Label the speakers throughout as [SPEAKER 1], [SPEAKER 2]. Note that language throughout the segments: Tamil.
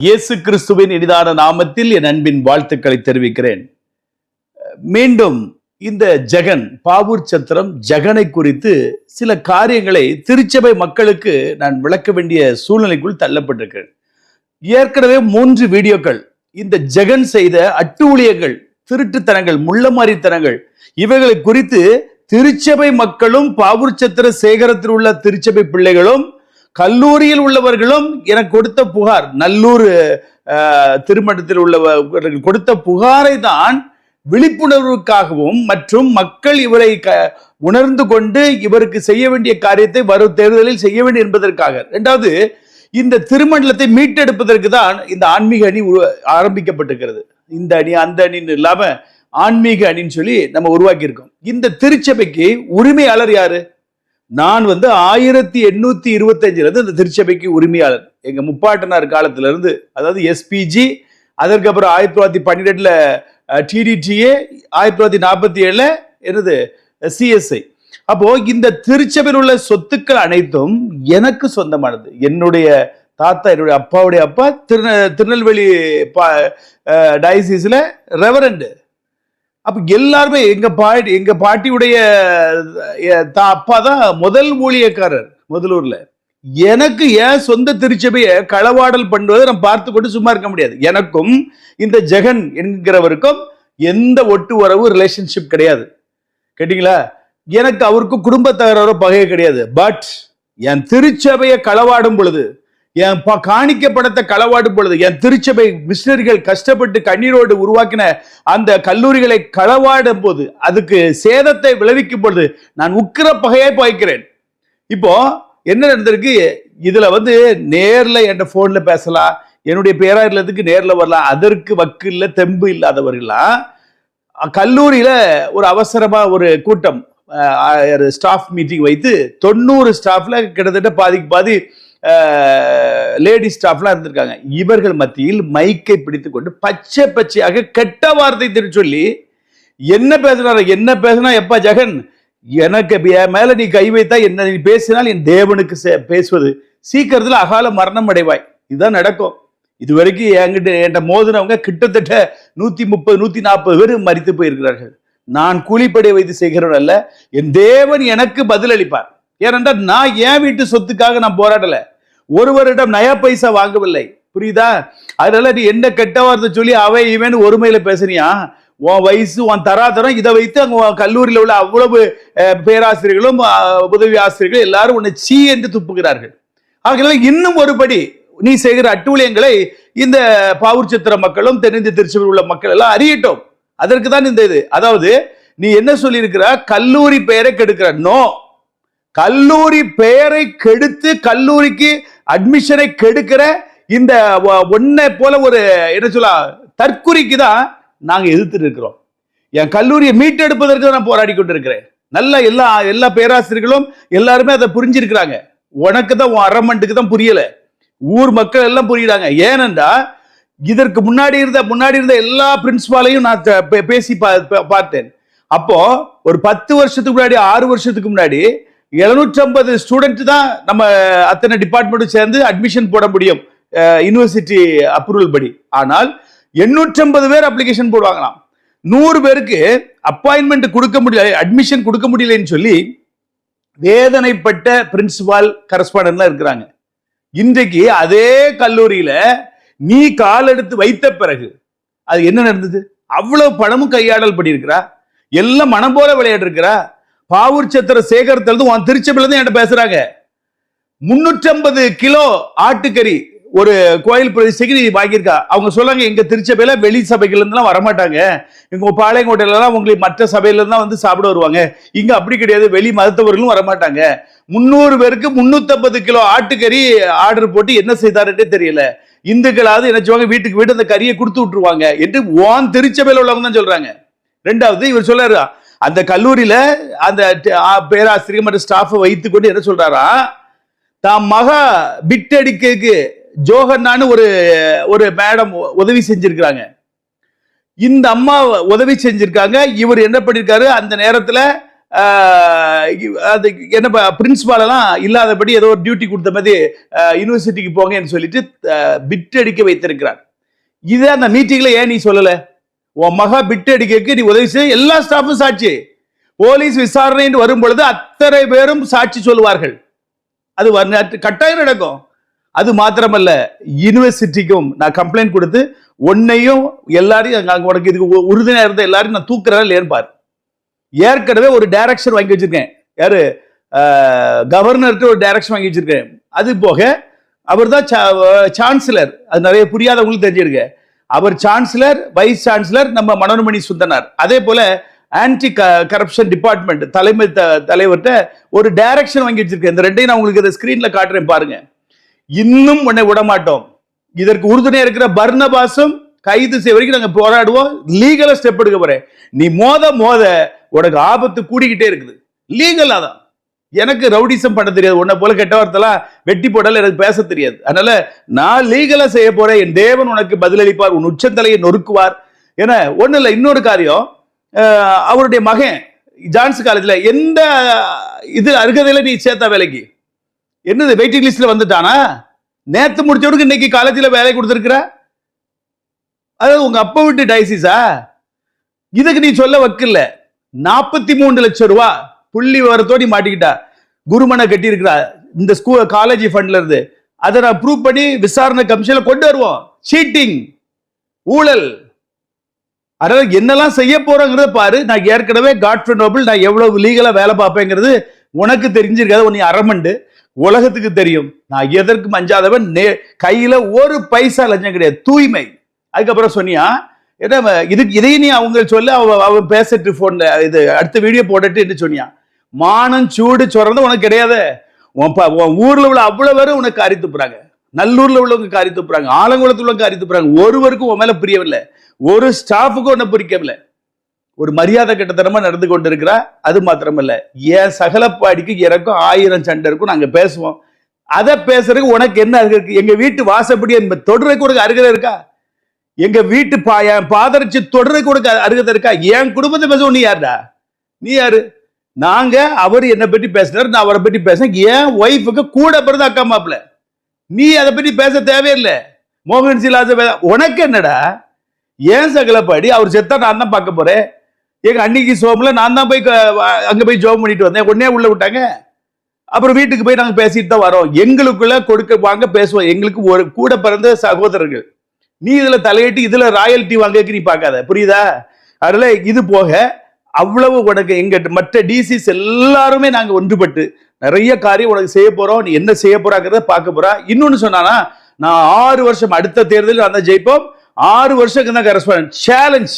[SPEAKER 1] இயேசு கிறிஸ்துவின் இனிதான நாமத்தில் என் அன்பின் வாழ்த்துக்களை தெரிவிக்கிறேன். மீண்டும் இந்த ஜெகன் பாவூர் சத்திரம் ஜெகனை குறித்து சில காரியங்களை திருச்சபை மக்களுக்கு நான் விளக்க வேண்டிய சூழ்நிலைக்குள் தள்ளப்பட்டிருக்கிறேன் ஏற்கனவே மூன்று வீடியோக்கள் இந்த ஜெகன் செய்த அட்டூழியங்கள் திருட்டுத்தனங்கள் முள்ளமாரித்தனங்கள் இவைகளை குறித்து திருச்சபை மக்களும் பாவூர் சத்திர சேகரத்தில் உள்ள திருச்சபை பிள்ளைகளும் கல்லூரியில் உள்ளவர்களும் எனக்கு கொடுத்த புகார் நல்லூர் திருமணத்தில் உள்ளவர்கள் கொடுத்த புகாரை தான் விழிப்புணர்வுக்காகவும் மற்றும் மக்கள் இவரை க உணர்ந்து கொண்டு இவருக்கு செய்ய வேண்டிய காரியத்தை வரும் தேர்தலில் செய்ய வேண்டும் என்பதற்காக. இரண்டாவது இந்த திருமண்டலத்தை மீட்டெடுப்பதற்கு தான் இந்த ஆன்மீக அணி ஆரம்பிக்கப்பட்டிருக்கிறது. இந்த அணி அந்த அணின்னு இல்லாம ஆன்மீக அணின்னு சொல்லி நம்ம உருவாக்கியிருக்கோம். இந்த திருச்சபைக்கு உரிமையாளர் யாரு? நான் வந்து ஆயிரத்தி எண்ணூத்தி இருபத்தஞ்சுல இருந்து இந்த திருச்சபைக்கு உரிமையாளர். எங்க முப்பாட்டனார் காலத்துல இருந்து அதாவது எஸ்பிஜி அதற்கப்புறம் ஆயிரத்தி தொள்ளாயிரத்தி பன்னிரெண்டுல டிடிடிஏ ஆயிரத்தி தொள்ளாயிரத்தி நாற்பத்தி ஏழுல என்னது சிஎஸ்ஐ அப்போ இந்த திருச்சபையில் உள்ள சொத்துக்கள் அனைத்தும் எனக்கு சொந்தமானது. என்னுடைய தாத்தா என்னுடைய அப்பாவுடைய அப்பா திரு திருநெல்வேலி பா டயசிஸ்ல ரெவரண்டு அப்ப எல்லாருமே எங்க பாட்டி எங்க பாட்டியுடைய தா- அப்பா தான் முதல் ஊழியக்காரர் முதலூர்ல. எனக்கு ஏன் சொந்த திருச்சபையை களவாடல் பண்ணுவதை நான் பார்த்து கொண்டு சும்மா இருக்க முடியாது. எனக்கும் இந்த ஜெகன் என்கிறவருக்கும் எந்த ஒட்டு உறவு ரிலேஷன்ஷிப் கிடையாது. கேட்டீங்களா? எனக்கு அவருக்கும் குடும்ப தகராறோ பகையே கிடையாது. பட் என் திருச்சபையை களவாடும் பொழுது என் ப- காணிக்க படத்தை களவாடும் பொழுது என் திருச்சபை மிஷினரிகள் கஷ்டப்பட்டு கண்ணீரோடு உருவாக்கின அந்த கல்லூரிகளை களவாடும் போது அதுக்கு சேதத்தை விளைவிக்கும் பொழுது நான் உக்கிர பகையாய் பாய்க்கிறேன். இப்போ என்ன நடந்திருக்கு? இதுல வந்து நேர்ல என் போன்ல பேசலாம் என்னுடைய பேராயிரத்துக்கு நேர்ல வரலாம் அதற்கு வக்கு இல்லை தெம்பு இல்லாதவர்களாம் கல்லூரியில ஒரு அவசரமா ஒரு கூட்டம் ஸ்டாஃப் மீட்டிங் வைத்து தொண்ணூறு ஸ்டாஃப்ல கிட்டத்தட்ட பாதிக்கு பாதி லேடி ஸ்டாஃப்லாம் இருந்திருக்காங்க. இவர்கள் மத்தியில் மைக்கை பிடித்துக்கொண்டு பச்சை பச்சையாக கெட்ட வார்த்தை திரு சொல்லி என்ன பேசுறாரு என்ன பேசுனா எப்பா ஜெகன்? எனக்கு என் மேல நீ கை வைத்தா என்ன நீ பேசினால் என் தேவனுக்கு சே- பேசுவது. சீக்கிரத்தில் அகால மரணம் அடைவாய். இதுதான் நடக்கும். இது வரைக்கும் என்கிட்ட என்கிட்ட மோதினவங்க கிட்டத்தட்ட நூத்தி முப்பது நூத்தி நாற்பது பேர் மறித்து போயிருக்கிறார்கள். நான் கூலிப்படை வைத்து செய்கிறவன் அல்ல. என் தேவன் எனக்கு பதிலளிப்பார். ஏனென்றால் நான் என் வீட்டு சொத்துக்காக நான் போராடலை. ஒருவரிடம் நயா பைசா வாங்கவில்லை. புரியுதா? அதனால நீ என்ன கெட்ட வார்த்தை சொல்லி அவன் இவன் ஒருமையில பேசுனியா? உன் வயசு உன் தராதரம் இதை வைத்து அங்க உன் கல்லூரியில் உள்ள அவ்வளவு பேராசிரியர்களும் உதவி ஆசிரியர்கள் எல்லாரும் உன்னை சீ என்று துப்புகிறார்கள். ஆகையால இன்னும் ஒருபடி நீ செய்கிற அட்டூழியங்களை இந்த பாவூர் சித்திர மக்களும் தென்னிந்திய திருச்சபையில் உள்ள மக்கள் எல்லாம் அறியட்டும். அதற்கு தான் இந்த இது. அதாவது நீ என்ன சொல்லியிருக்கிற? கல்லூரி பெயரை கெடுக்கிற. நோ. கல்லூரி பெயரை கெடுத்து கல்லூரிக்கு அட்மிஷனை கெடுக்கிற இந்த ஒன்னை போல ஒரு என்ன சொல்ல தற்குறிக்கு தான் நாங்கள் எதிர்த்துட்டு இருக்கிறோம். என் கல்லூரியை மீட்டெடுப்பதற்கு தான் நான் போராடி கொண்டிருக்கிறேன். நல்ல எல்லா எல்லா பேராசிரியர்களும் எல்லாருமே அதை புரிஞ்சிருக்கிறாங்க. உனக்கு தான் உன் அரமண்டுக்கு தான் புரியலை. ஊர் மக்கள் எல்லாம் புரியுறாங்க. ஏனென்றா இதற்கு முன்னாடி இருந்த முன்னாடி இருந்த எல்லா பிரின்சிபாலையும் நான் பேசி பா- பார்த்தேன். அப்போ ஒரு பத்து வருஷத்துக்கு முன்னாடி ஆறு வருஷத்துக்கு முன்னாடி 750 ஸ்டூடெண்ட் தான் நம்ம அத்தனை டிபார்ட்மெண்ட்டும் சேர்ந்து அட்மிஷன் போட முடியும். யூனிவர்சிட்டி அப்ரூவல் படி. ஆனால் 850 பேர் அப்ளிகேஷன் போடுவாங்களாம் நூறு பேருக்கு அப்பாயின்மெண்ட் கொடுக்க முடியல அட்மிஷன் கொடுக்க முடியலன்னு சொல்லி வேதனைப்பட்ட பிரின்சிபால் கரஸ்பாண்டன்லாம் இருக்கிறாங்க. இன்றைக்கு அதே கல்லூரியில நீ கால் எடுத்து வைத்த பிறகு அது என்ன நடந்தது? அவ்வளவு பணமும் கையாடல் பண்ணியிருக்கிறா? எல்லாம் மனம் போல விளையாட்டு இருக்கிறா பாவூர் சத்திர சேகரத்துல உன் திருச்சபையில இருந்து என்கிட்ட பேசுறாங்க. முன்னூற்றி ஐம்பது கிலோ ஆட்டுக்கறி ஒரு கோயில் பிரதிஷ்டைக்கு நீ வாங்கியிருக்கா. அவங்க சொல்றாங்க எங்க திருச்சபையில வெளி சபைகள்ல இருந்துலாம் வரமாட்டாங்க. எங்க பாளையங்கோட்டையில எல்லாம் உங்களுக்கு மற்ற சபையில தான் வந்து சாப்பிட வருவாங்க. இங்க அப்படி கிடையாது. வெளி மதத்தவர்களும் வரமாட்டாங்க. முந்நூறு பேருக்கு முன்னூத்தி கிலோ ஆட்டுக்கறி ஆர்டர் போட்டு என்ன செய்தாருன்னே தெரியல. இந்துக்களாவது என்ன செய்வாங்க? வீட்டுக்கு வீட்டு அந்த கறியை கொடுத்து விட்டுருவாங்க என்று ஓன் திருச்சபையில் உள்ளவங்க தான் சொல்றாங்க. ரெண்டாவது இவர் சொல்றாரு அந்த கல்லூரியில அந்த பேராசிரியர் மற்றும் ஸ்டாஃபை வைத்துக்கொண்டு என்ன சொல்றாரா? தாம் மக பிட் அடிக்கிறதுக்கு ஜோகன்னான்னு ஒரு ஒரு மேடம் உதவி செஞ்சிருக்கிறாங்க. இந்த அம்மா உதவி செஞ்சிருக்காங்க. இவர் என்ன பண்ணிருக்காரு? அந்த நேரத்துல அது என்ன பிரின்சிபால் எல்லாம் இல்லாதபடி ஏதோ ஒரு டியூட்டி கொடுத்த மாதிரி யூனிவர்சிட்டிக்கு போங்கன்னு சொல்லிட்டு பிட் அடிக்க வைத்திருக்கிறார். இதே அந்த மீட்டிங்ல ஏன் நீ சொல்லலை? உன் மகா பிட்டு அடிக்க நீ உதவி செய்ய எல்லா ஸ்டாஃபும் சாட்சி. போலீஸ் விசாரணை என்று வரும் பொழுது அத்தனை பேரும் சாட்சி சொல்லுவார்கள். அது கட்டாயம் நடக்கும். அது மாத்திரமல்ல யூனிவர்சிட்டிக்கும் நான் கம்ப்ளைண்ட் கொடுத்து உன்னையும் எல்லாரையும் அங்கே உனக்கு இதுக்கு உறுதுணையாக இருந்த எல்லாரையும் நான் தூக்குறேன் இல்லையான்னு ஏற்கனவே ஒரு டைரக்ஷன் வாங்கி வச்சிருக்கேன். யாரு? கவர்னர்கிட்ட ஒரு டைரக்ஷன் வாங்கி வச்சிருக்கேன். அது போக அவர் தான் சான்சலர் அது நிறைய புரியாதவங்களுக்கு தெரிஞ்சிருக்கேன் அவர் சான்சலர் வைஸ் சான்சலர் நம்ம மனோன்மணி சுந்தனார். அதே போல ஆன்டி கரப்ஷன் டிபார்ட்மெண்ட் தலைமை த- தலைவர்கிட்ட ஒரு டைரக்ஷன் வாங்கி வச்சிருக்கேன். இந்த ரெண்டையும் நான் உங்களுக்கு இந்த ஸ்கிரீன்ல காட்டுறேன் பாருங்க. இன்னும் உன்னை விட மாட்டோம் இதற்கு உறுதுணையா இருக்கிற பர்ணபாசும் கைது செய்ய வரைக்கும் நாங்கள் போராடுவோம். லீகலா ஸ்டெப் எடுக்க போறேன். நீ மோத மோத உனக்கு ஆபத்து கூடிக்கிட்டே இருக்குது. லீகலா தான். எனக்கு ரவுடிசம் பண்ண தெரியாது. உன்னை போல கெட்ட வார்த்தைலாம் வெட்டி போட்டால எனக்கு பேச தெரியாது. அதனால நான் லீகலா செய்ய போறேன். என் தேவன் உனக்கு பதிலளிப்பார். உன் உச்சந்தலையை நொறுக்குவார். ஏன்னா ஒண்ணு இல்லை இன்னொரு காரியம் அவருடைய மகன் ஜான்ஸ் காலேஜ்ல எந்த இது அருகதையில நீ சேர்த்தா வேலைக்கு? என்னது வெயிட்டிங் லிஸ்ட்ல வந்துட்டானா? நேத்து முடிச்சவனுக்கு இன்னைக்கு காலேஜில் வேலை கொடுத்துருக்குற? அதாவது உங்க அப்பா விட்டு டைசிஸா இதுக்கு நீ சொல்ல வக்கில்ல. நாற்பத்தி மூணு லட்சம் ரூபா புள்ளி வரத்தோடி மாட்டிக்கிட்டா. குருமனை கட்டி இருக்கிறா இந்த ஸ்கூல் காலேஜ் ஃபண்ட்ல இருந்து. அதை நான் ப்ரூவ் பண்ணி விசாரணை கமிஷன்ல கொண்டு வருவோம். சீட்டிங் ஊழல். அதாவது என்னெல்லாம் செய்ய போறோங்கிறத பாரு. நான் ஏற்கனவே காட் நோபிள் நான் எவ்வளவு லீகலா வேலை பார்ப்பேங்கிறது உனக்கு தெரிஞ்சிருக்காது. உன் அரமண்டு. உலகத்துக்கு தெரியும். நான் எதற்கு அஞ்சாதவன். நே- கையில ஒரு பைசா லஞ்சம் கிடையாது. தூய்மை. அதுக்கப்புறம் சொன்னியா ஏன்னா இதுக்கு இதையும் நீ அவங்க சொல்ல. அவன் பேசிட்டு போன்ல இது அடுத்த வீடியோ போட்டுட்டு என்று சொன்னியா. மானம் சூடு சொல்றது உனக்கு கிடையாது. உன் உன் ஊர்ல உள்ள அவ்வளவு பேரும் உனக்கு காரி துப்புறாங்க நல்லூர்ல உள்ளவங்க காரி துப்புறாங்க ஆலங்குளத்துல உள்ளவங்க காரி துப்புறாங்க ஒருவருக்கும் உன் மேல புரியவில்லை ஒரு ஸ்டாஃபுக்கும் உன்னை பிரிக்கவில்லை ஒரு மரியாதை கட்டத்தனமா நடந்து கொண்டிருக்கிறா அது மாத்திரமல்ல. என் சகலப்பாடிக்கு எனக்கும் ஆயிரம் சண்டை இருக்கும். நாங்க பேசுவோம். அதை பேசுறதுக்கு உனக்கு என்ன அருகே இருக்கு? எங்க வீட்டு வாசப்படி தொடர்றதுக்கு உனக்கு அருகதை இருக்கா? எங்க வீட்டு பா என் பாதரிச்சு தொடர்றதுக்கு உனக்கு அருகதை இருக்கா? என் குடும்பத்தை பேச நீ யாருடா? நீ யாரு? நாங்க அவர் என்னை பற்றி பேசினார் நான் அவரை பற்றி பேசினேன். என் ஒய்ஃபுக்கு கூட பிறந்த அக்கா மாப்பிள்ள. நீ அதை பற்றி பேச தேவையில்லை. மோகன் சிலாச உனக்கு என்னடா? ஏன் சகலப்படி அவர் செத்தா நான் தான் பார்க்க போறேன். எங்க அன்னைக்கு சோம்ல நான் தான் போய் அங்க போய் ஜோம் பண்ணிட்டு வந்தேன். உடனே உள்ள விட்டாங்க. அப்புறம் வீட்டுக்கு போய் நாங்கள் பேசிட்டு தான் வரோம். எங்களுக்குள்ள கொடுக்க வாங்க பேசுவோம். எங்களுக்கு ஒரு கூட பிறந்த சகோதரர்கள். நீ இதுல தலையிட்டு இதுல ராயல்டி வாங்க நீ பார்க்காத. புரியுதா? அதனால இது போக அவ்வளவு உனக்கு எங்க மற்ற டிசிஸ் எல்லாருமே நாங்க ஒன்றுபட்டு நிறைய காரியம் உனக்கு செய்ய போறோம் நீ என்ன செய்ய போறாங்கிறத பார்க்க போறா. இன்னொன்னு சொன்னானா நான் ஆறு வருஷம் அடுத்த தேர்தலில் அந்த ஜெயிப்போம். ஆறு வருஷத்துக்கு தான் கரஸ்பாண்ட் சேலஞ்ச்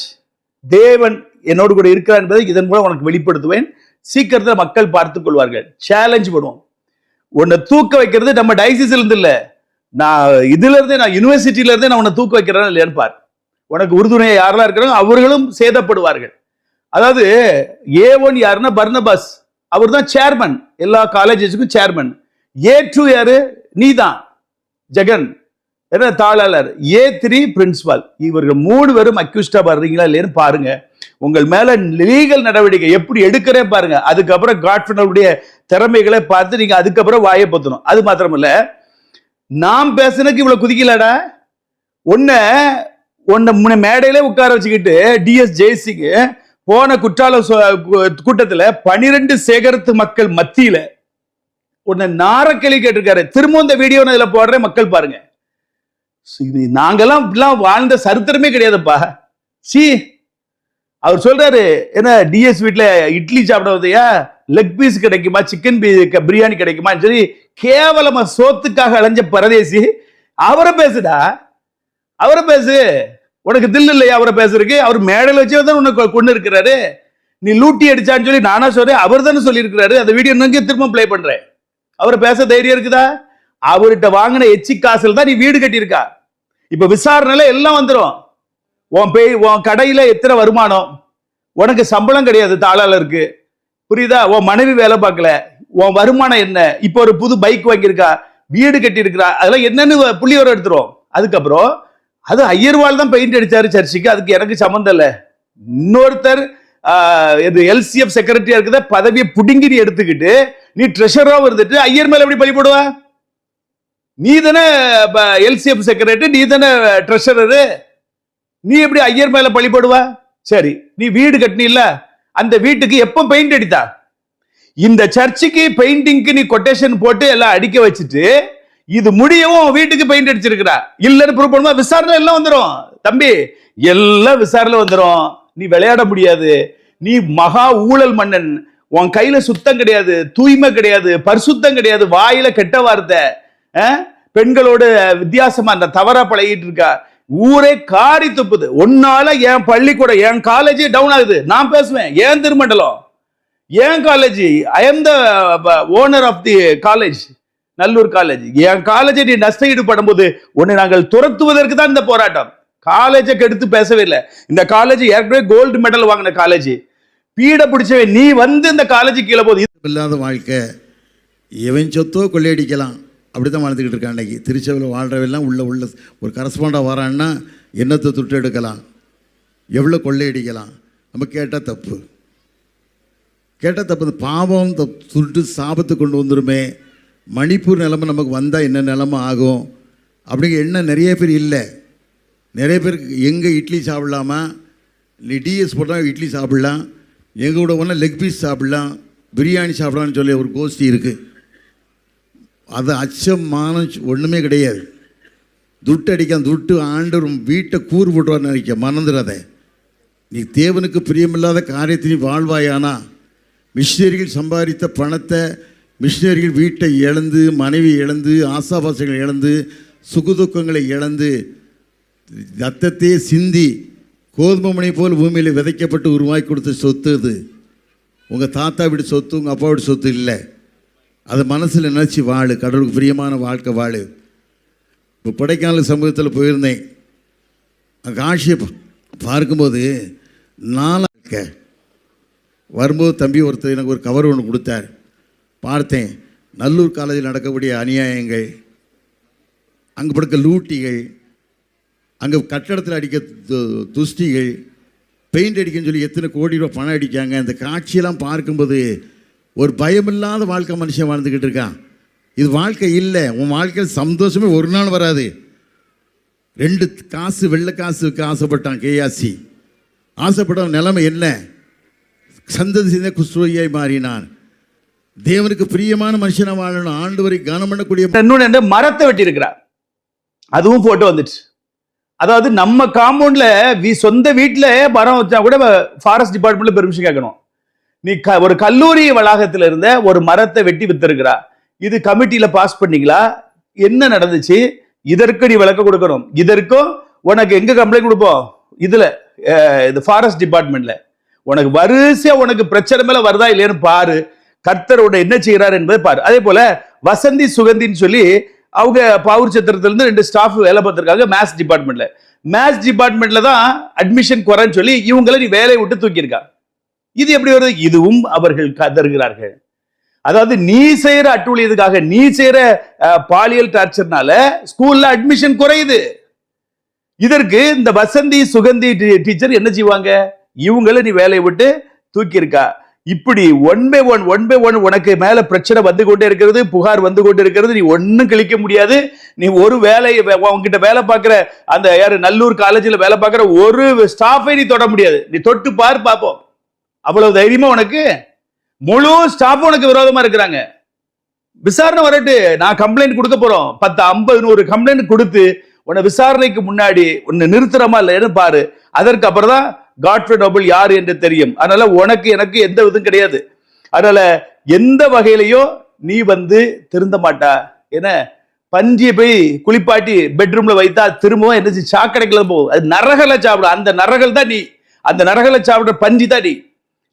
[SPEAKER 1] தேவன் என்னோடு கூட இருக்கிறார் என்பதை இதன் மூலம் உனக்கு வெளிப்படுத்துவேன். சீக்கிரத்தில் மக்கள் பார்த்துக் கொள்வார்கள். சேலஞ்ச் பண்ணுவோம். உன்னை தூக்க வைக்கிறது நம்ம டைசிஸ்ல இருந்து இல்ல. நான் இதுல இருந்தே நான் யூனிவர்சிட்டியில இருந்தே நான் உன்னை தூக்க வைக்கிறேன் இல்லையான்னு பார். உனக்கு உறுதுணையா யாரெல்லாம் இருக்கிறாங்க அவர்களும் சேதப்படுவார்கள். அதாவது ஏ ஒன் யாருன்னா பர்னபாஸ். அவர் தான் சேர்மன் எல்லா காலேஜஸுக்கும் சேர்மன் ஏ டூ யாரு? நீதான். ஜெகன். என்ன தாளாளர்? ஏ த்ரீ பிரின்சிபால் இவர்கள் மூணு பேரும் அக்யூஸ்டா வர்றீங்களா இல்லையான்னு பாருங்க. உங்கள் மேல லீகல் நடவடிக்கை எப்படி எடுக்கிறே பாருங்க. அதுக்கப்புறம் காட்ஃபனருடைய திறமைகளை பார்த்து நீங்க அதுக்கப்புறம் வாயை பொத்தணும். அது மாத்திரமில்ல. நாம் பேசுனதுக்கு இவ்வளவு குதிக்கலடா. ஒன்ன உன்னை முன்ன மேடையிலே உட்கார வச்சுக்கிட்டு டிஎஸ் ஜெய்சிங்கு போன குற்றால கூட்டத்துல பனிரெண்டு சேகரத்து மக்கள் மத்தியில உன்னை நாரக்கிளி கேட்டிருக்காரு. திரும்ப இந்த வீடியோ இதுல போடுறேன் மக்கள் பாருங்க. இது நாங்கெல்லாம் இப்படிலாம் வாழ்ந்த சரித்திரமே கிடையாதுப்பா. சி அவர் சொல்றாரு என்ன டிஎஸ் வீட்டில் இட்லி சாப்பிட வந்தையா? லெக் பீஸ் கிடைக்குமா? சிக்கன் பீ பிரியாணி கிடைக்குமான்னு சொல்லி கேவலமா சோத்துக்காக அலைஞ்ச பரதேசி அவரை பேசுடா. அவரை பேசு. உனக்கு தில் இல்லையா அவரை பேசுறதுக்கு? அவர் மேடையில் வச்சு தான் உனக்கு கொண்டு இருக்கிறாரு நீ லூட்டி அடிச்சான்னு சொல்லி நானா சொல்றேன் அவர் தானே சொல்லியிருக்கிறாரு. அந்த வீடியோ நங்க திரும்ப ப்ளே பண்றேன். அவர் பேச தைரியம் இருக்குதா? அவர்கிட்ட வாங்கின எச்சி காசில் தான் நீ வீடு கட்டியிருக்கா. இப்ப விசாரணையில எல்லாம் வந்துடும் உன் பேய் உன் கடையில எத்தனை வருமானம்? உனக்கு சம்பளம் கிடையாது தாளாளருக்கு புரியுதா? உன் மனைவி வேலை பார்க்கல. உன் வருமானம் என்ன? இப்போ ஒரு புது பைக் வாங்கியிருக்கா. வீடு கட்டியிருக்கிறா. அதெல்லாம் என்னன்னு புள்ளி வர எடுத்துரும். அதுக்கப்புறம் அது ஐயர்வால் தான் பெயிண்ட் அடிச்சாரு சர்ச்சுக்கு. அதுக்கு எனக்கு சம்மந்தம் இல்லை. இன்னொருத்தர் இது எல்சிஎஃப் செக்ரட்டரியா இருக்குத பதவியை புடுங்கி நீ எடுத்துக்கிட்டு நீ ட்ரெஷரா இருந்துட்டு ஐயர் மேல எப்படி பழி போடுவ? நீ தானே எல்சிஎஃப் செக்ரட்டரி நீ தானே ட்ரெஷரரு நீ எப்படி ஐயர் மேல பழி போடுவ? சரி நீ வீடு கட்டினில்ல. அந்த வீட்டுக்கு எப்ப பெயிண்ட் அடித்தா? இந்த சர்ச்சுக்கு பெயிண்டிங்க்கு நீ கொட்டேஷன் போட்டு எல்லாம் அடிக்க வச்சுட்டு இது முடியவும் வீட்டுக்கு பெயிண்ட் அடிச்சிருக்கிறா. இல்லன்னு ப்ரூவ் பண்ணுமா விசாரணை எல்லாம் வந்துடும் தம்பி எல்லாம் விசாரணை வந்துடும் நீ விளையாட முடியாது. நீ மகா ஊழல் மன்னன். உன் கையில சுத்தம் கிடையாது. தூய்மை கிடையாது. பரிசுத்தம் கிடையாது. வாயில கெட்ட வார்த்தை. அஹ்? பெண்களோட வித்தியாசமா அந்த தவறா பழகிட்டு இருக்கா. ஊரே காரி துப்புது. உன்னால என் பள்ளிக்கூடம் என் காலேஜே டவுன் ஆகுது. நான் பேசுவேன். ஏன் திருமண்டலம்? ஏன் college I am the owner of the college Nallur college என் காலேஜை நீ நஷ்டஈடு போது உன்னை நாங்கள் துரத்துவதற்கு தான் இந்த போராட்டம். காலேஜை கெடுத்து பேசவே இல்லை. இந்த காலேஜ் ஏற்கனவே கோல்டு மெடல் வாங்கின காலேஜ் பீட பிடிச்சவன் நீ வந்து இந்த காலேஜ் கீழே போகுது.
[SPEAKER 2] இல்லாத வாழ்க்கை. எவன் சொத்தோ கொள்ளையடிக்கலாம். அப்படி தான் வாழ்ந்துக்கிட்டு இருக்கான் அன்னைக்கு. திருச்சபையில் வாழ்கிறவெல்லாம் உள்ள உள்ள ஒரு கரஸ்பாண்டாக வரான்னா என்னத்தை துட்டு எடுக்கலாம்? எவ்வளோ கொள்ளையடிக்கலாம்? நம்ம கேட்டால் தப்பு. கேட்டால் தப்பு. இந்த பாவம் துட்டு சாபத்தை கொண்டு வந்துருமே. மணிப்பூர் நிலமை நமக்கு வந்தால் என்ன நிலமை ஆகும்? அப்படிங்கிற எண்ணம் நிறைய பேர் இல்லை. நிறைய பேருக்கு எங்கே இட்லி சாப்பிட்லாமா? நீ டிஎஸ் போட்டால் இட்லி சாப்பிட்லாம். எங்கள் கூட ஒன்றா லெக் பீஸ் சாப்பிட்லாம். பிரியாணி சாப்பிட்லான்னு சொல்லி ஒரு கோஷ்டி இருக்குது அது அச்சம் மானம் ஒன்றுமே கிடையாது. துட்டு அடிக்காம துட்டு ஆண்டு வீட்டை கூறு போட்டுவார்னு நினைக்க மறந்துடாத. நீ தேவனுக்கு பிரியமில்லாத காரியத்தை நீ வாழ்வாயானா? மிஷினரிகள் சம்பாதித்த பணத்தை மிஷினரிகள் வீட்டை இழந்து மனைவி இழந்து ஆசாபாசங்களை இழந்து சுகுதுக்கங்களை இழந்து ரத்தத்தையே சிந்தி கோதுமை மனை போல் பூமியில் விதைக்கப்பட்டு உருவாக்கி கொடுத்த சொத்து அது. உங்கள் தாத்தா வீடு சொத்து உங்கள் அப்பா வீடு சொத்து இல்லை. அதை மனசில் நினச்சி வாழு கடவுளுக்கு பிரியமான வாழ்க்கை வாழு. இப்போ கொடைக்கானல் சமூகத்தில் போயிருந்தேன். அங்கே காட்சியை பா- பார்க்கும்போது நாளாக வரும்போது தம்பி ஒருத்தர் எனக்கு ஒரு கவர் ஒன்று கொடுத்தார். பார்த்தேன். நல்லூர் காலேஜில் நடக்கக்கூடிய அநியாயங்கள் அங்கே படுக்க லூட்டிகள் அங்கே கட்டடத்தில் அடிக்க து- துஷ்டிகள் பெயிண்ட் அடிக்கன்னு சொல்லி எத்தனை கோடி ரூபா பணம் அடிக்காங்க அந்த காட்சியெல்லாம் பார்க்கும்போது ஒரு பயமில்லாத வாழ்க்கை மனுஷன் வாழ்ந்துக்கிட்டு இருக்கான். இது வாழ்க்கை இல்லை. உன் வாழ்க்கையில் சந்தோஷமே ஒரு நாள் வராது. ரெண்டு காசு வெள்ளை காசுக்கு ஆசைப்பட்டான் கேஆசி ஆசைப்பட்ட நிலைமை என்ன? சந்ததி செய்த குஸ்ரோகியாய் மாறினான். தேவனுக்கு பிரியமான மனுஷனை வாழணும். ஆண்டு வரை கனம் பண்ணக்கூடிய
[SPEAKER 1] இன்னொன்று மரத்தை வெட்டி இருக்கிறார் அதுவும் போட்டோ வந்துச்சு. அதாவது நம்ம காம்பவுண்ட்ல வீ சொந்த வீட்டில் மரம் வச்சா கூட ஃபாரஸ்ட் டிபார்ட்மெண்ட்ல பெர்மிஷன் கேட்கணும். நீ க- ஒரு கல்லூரி வளாகத்தில் இருந்த ஒரு மரத்தை வெட்டி வித்திருக்கிறா இது கமிட்டியில பாஸ் பண்ணீங்களா? என்ன நடந்துச்சு? இதற்கு நீ விளக்க கொடுக்கணும். இதற்கும் உனக்கு எங்க கம்ப்ளைண்ட் கொடுப்போம்? இதுல இது ஃபாரஸ்ட் டிபார்ட்மெண்ட்ல உனக்கு வரிசையா உனக்கு பிரச்சனை மேல வருதா இல்லையான்னு பாரு. கர்த்தரோட என்ன செய்கிறார் என்பதை பாரு. அதே போல வசந்தி சுகந்தின்னு சொல்லி அவங்க பவுர் சத்திரத்திலிருந்து ரெண்டு ஸ்டாஃப் வேலை பார்த்துருக்காங்க மேத்ஸ் டிபார்ட்மெண்ட்ல மேத்ஸ் டிபார்ட்மெண்ட்ல தான் அட்மிஷன் குறைன்னு சொல்லி இவங்களை நீ வேலையை விட்டு தூக்கியிருக்கா. இது எப்படி வருது? இதுவும் அவர்கள் கதறுகிறார்கள். அதாவது நீ செய்யற அட்டுழியதுக்காக நீ செய்யற பாலியல் டார்ச்சர்னால ஸ்கூல்ல அட்மிஷன் குறையுது. இதற்கு இந்த வசந்தி சுகந்தி டீச்சர் என்ன செய்வாங்க? இவங்கள நீ வேலையை விட்டு தூக்கியிருக்கா. இப்படி one by one one by one உனக்கு மேல பிரச்சனை வந்து கொண்டே இருக்கிறது புகார் வந்து கொண்டே இருக்கிறது நீ ஒன்னும் கிழிக்க முடியாது. நீ ஒரு வேலை உன்கிட்ட வேலை பார்க்கிற அந்த யாரு நல்லூர் காலேஜில் வேலை பார்க்கிற ஒரு ஸ்டாஃபை நீ தொட முடியாது. நீ தொட்டு பார் பார்ப்போம் அவ்வளவு தைரியமா உனக்கு? முழு ஸ்டாஃப் உனக்கு விரோதமா இருக்கிறாங்க. விசாரணை வரட்டு நான் கம்ப்ளைண்ட் கொடுக்க போறோம். பத்து ஐம்பது நூறு கம்ப்ளைண்ட் கொடுத்து உன்னை விசாரணைக்கு முன்னாடி உன்னை நிறுத்துறமா இல்லைன்னு பாரு. அதற்கு அப்புறம் தான் காட்ஃபே நோபல் யார் என்று தெரியும். அதனால உனக்கு எனக்கு எந்த இதுவும் கிடையாது. அதனால எந்த வகையிலையும் நீ வந்து திருந்த மாட்டா. என்ன? பஞ்சியை போய் குளிப்பாட்டி பெட்ரூம்ல வைத்தா திரும்பவும் என்ன செய்யும்? சாக்கடைக்குள்ள போகும் அது நரகலை சாப்பிடும் அந்த நரகல் தான் நீ. அந்த நரகலை சாப்பிடுற பஞ்சி தான் நீ.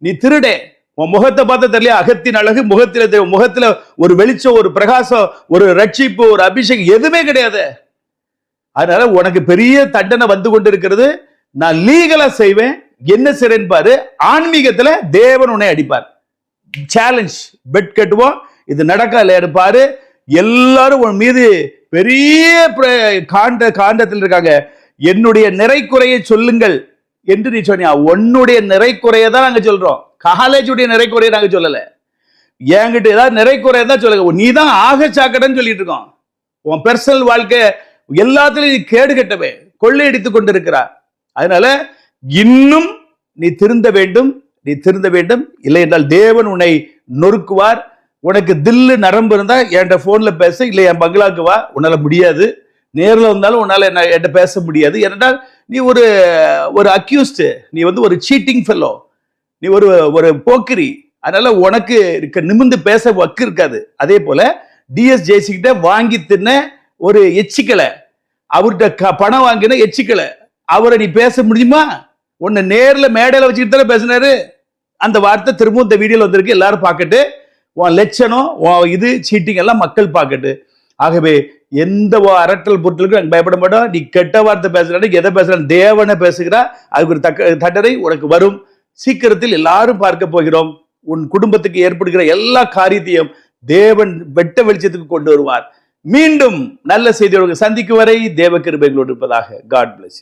[SPEAKER 1] நீ திருடே. உன் முகத்தை பார்த்தா தெரியல அகத்தின் அழகு முகத்தில் முகத்தில் ஒரு வெளிச்சம் ஒரு பிரகாசம் ஒரு ரட்சிப்பு ஒரு அபிஷேகம் எதுவுமே கிடையாது. அதனால உனக்கு பெரிய தண்டனை வந்து கொண்டு இருக்கிறது நான் லீகலா செய்வேன். என்ன செய்றேன்னு பாரு. ஆன்மீகத்துல தேவன் உன்னை அடிப்பார். சேலஞ்ச் பெட் கட்டுவோம். இது நடக்கல எடுப்பாரு. எல்லாரும் உன் மீது பெரிய காண்ட காண்டத்தில் இருக்காங்க. என்னுடைய நிறை குறையை சொல்லுங்கள். என்று நீ சொன்னியா? உன்னுடைய நிறை தான் நாங்க சொல்றோம். காலேஜுடைய நிறை நாங்க சொல்லல. என்கிட்ட ஏதாவது நிறை தான் சொல்லுங்க. நீ தான் ஆக சாக்கடைன்னு சொல்லிட்டு இருக்கோம். உன் பர்சனல் வாழ்க்கை எல்லாத்துலயும் நீ கேடு கட்டவே கொள்ளையடித்துக் கொண்டிருக்கிறார். அதனால இன்னும் நீ திருந்த வேண்டும் நீ திருந்த வேண்டும். இல்லை என்றால் தேவன் உன்னை நொறுக்குவார். உனக்கு தில்லு நரம்பு இருந்தா என்கிட்ட போன்ல பேச இல்லை என் பங்களாக்கு வா. உன்னால முடியாது. நேரில் வந்தாலும் உன்னால என்ன என்கிட்ட பேச முடியாது. ஏனென்றால் நீ ஒரு ஒரு அக்யூஸ்டு நீ வந்து ஒரு சீட்டிங் ஃபெல்லோ நீ ஒரு ஒரு போக்கிரி. அதனால உனக்கு இருக்க நிமிந்து பேச வக்கு இருக்காது. அதே போல டிஎஸ் ஜெயசி கிட்ட வாங்கி தின்ன ஒரு எச்சிக்கலை. அவர்கிட்ட க- பணம் வாங்கின எச்சிக்கலை. அவரை நீ பேச முடியுமா? உன்னை நேரில் மேடையில் வச்சுக்கிட்டு தானே பேசினாரு. அந்த வார்த்தை திரும்பவும் இந்த வீடியோவில் வந்திருக்கு. எல்லாரும் பார்க்கட்டு. உன் லட்சணம் உன் இது சீட்டிங் எல்லாம் மக்கள் பார்க்கட்டு. ஆகவே எந்த அரட்டல் பொருட்களுக்கும் நாங்கள் பயப்பட மாட்டோம். நீ கெட்ட வார்த்தை பேசுறாரு எதை பேசுகிறான் தேவனை பேசுகிறா. அதுக்கு ஒரு தக்க தண்டனை உனக்கு வரும். சீக்கிரத்தில் எல்லாரும் பார்க்க போகிறோம். உன் குடும்பத்துக்கு ஏற்படுகிற எல்லா காரியத்தையும் தேவன் வெட்ட வெளிச்சத்துக்கு கொண்டு வருவார். மீண்டும் நல்ல செய்தியோடு சந்திக்கும் வரை தேவ கிருபைகளோடு இருப்பதாக காட் பிளஸ்